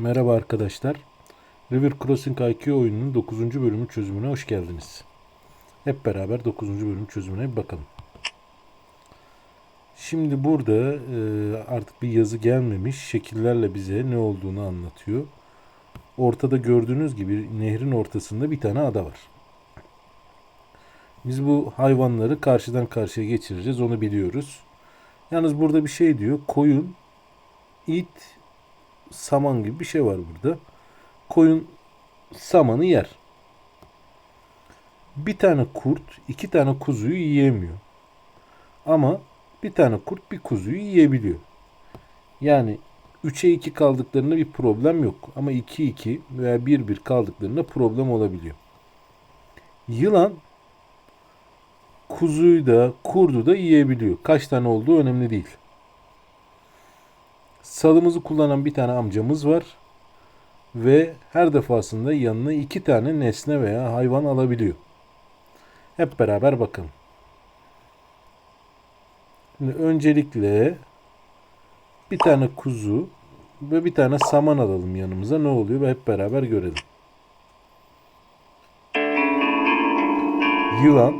Merhaba arkadaşlar. River Crossing IQ oyununun 9. bölümü çözümüne hoş geldiniz. Hep beraber 9. bölüm çözümüne bir bakalım. Şimdi burada e, artık bir yazı gelmemiş. Şekillerle bize ne olduğunu anlatıyor. Ortada gördüğünüz gibi nehrin ortasında bir tane ada var. Biz bu hayvanları karşıdan karşıya geçireceğiz. Onu biliyoruz. Yalnız burada bir şey diyor. Koyun, it, saman gibi bir şey var burada. Koyun samanı yer. Bir tane kurt iki tane kuzuyu yiyemiyor. Ama bir tane kurt bir kuzuyu yiyebiliyor. Yani 3'e 2 kaldıklarında bir problem yok. Ama 2-2 veya 1-1 kaldıklarında problem olabiliyor. Yılan kuzuyu da kurdu da yiyebiliyor. Kaç tane olduğu önemli değil. Salımızı kullanan bir tane amcamız var. Ve her defasında yanına iki tane nesne veya hayvan alabiliyor. Hep beraber bakalım. Şimdi öncelikle bir tane kuzu ve bir tane saman alalım yanımıza. Ne oluyor? Ve hep beraber görelim. Yılan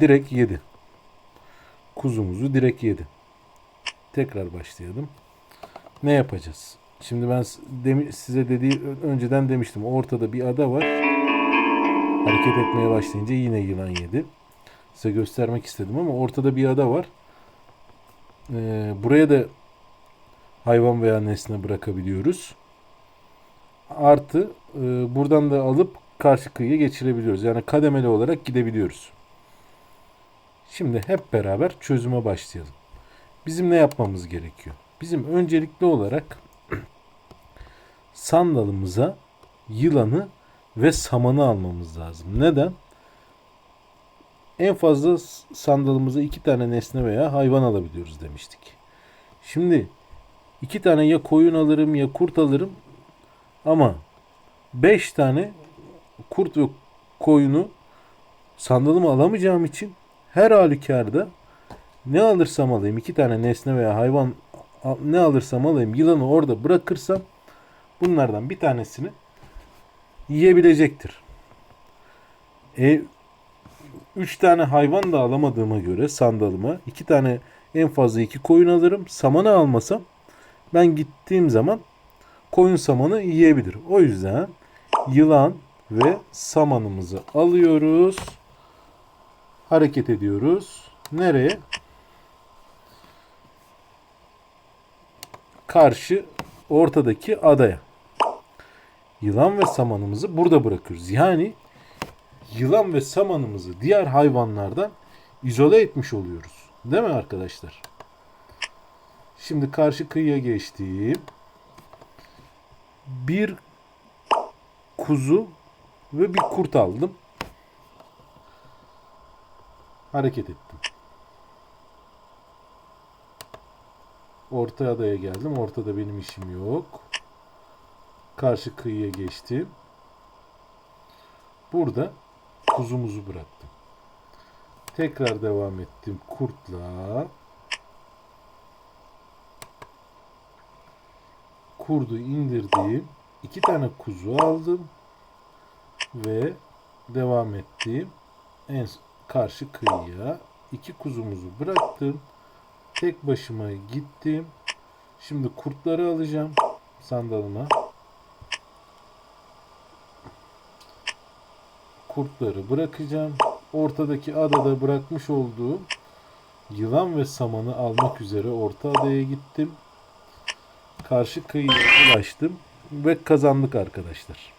direkt yedi. Kuzumuzu direkt yedi. Tekrar başlayalım ne yapacağız? Şimdi ben size dediği önceden demiştim. Ortada bir ada var. Hareket etmeye başlayınca yine yılan yedi. Size göstermek istedim ama ortada bir ada var. Ee, buraya da hayvan veya nesne bırakabiliyoruz. Artı e, buradan da alıp karşı kıyıya geçirebiliyoruz. Yani kademeli olarak gidebiliyoruz. Şimdi hep beraber çözüme başlayalım. Bizim ne yapmamız gerekiyor? Bizim öncelikli olarak sandalımıza yılanı ve samanı almamız lazım. Neden? En fazla sandalımıza iki tane nesne veya hayvan alabiliyoruz demiştik. Şimdi iki tane ya koyun alırım ya kurt alırım ama beş tane kurt ve koyunu sandalıma alamayacağım için her halükarda ne alırsam alayım iki tane nesne veya hayvan ne alırsam alayım yılanı orada bırakırsam bunlardan bir tanesini yiyebilecektir. E, üç tane hayvan da alamadığıma göre sandalıma iki tane en fazla iki koyun alırım. Samanı almasam ben gittiğim zaman koyun samanı yiyebilir. O yüzden yılan ve samanımızı alıyoruz. Hareket ediyoruz. Nereye? Karşı ortadaki adaya. Yılan ve samanımızı burada bırakıyoruz. Yani yılan ve samanımızı diğer hayvanlardan izole etmiş oluyoruz. Değil mi arkadaşlar? Şimdi karşı kıyıya geçtiğim bir kuzu ve bir kurt aldım. Hareket ettim. Orta adaya geldim. Ortada benim işim yok. Karşı kıyıya geçtim. Burada kuzumuzu bıraktım. Tekrar devam ettim kurtla. Kurdu indirdim. iki tane kuzu aldım. Ve devam ettim. En karşı kıyıya iki kuzumuzu bıraktım. Tek başıma gittim. Şimdi kurtları alacağım sandalıma. Kurtları bırakacağım. Ortadaki adada bırakmış olduğum yılan ve samanı almak üzere orta adaya gittim. Karşı kıyıya ulaştım ve kazandık arkadaşlar.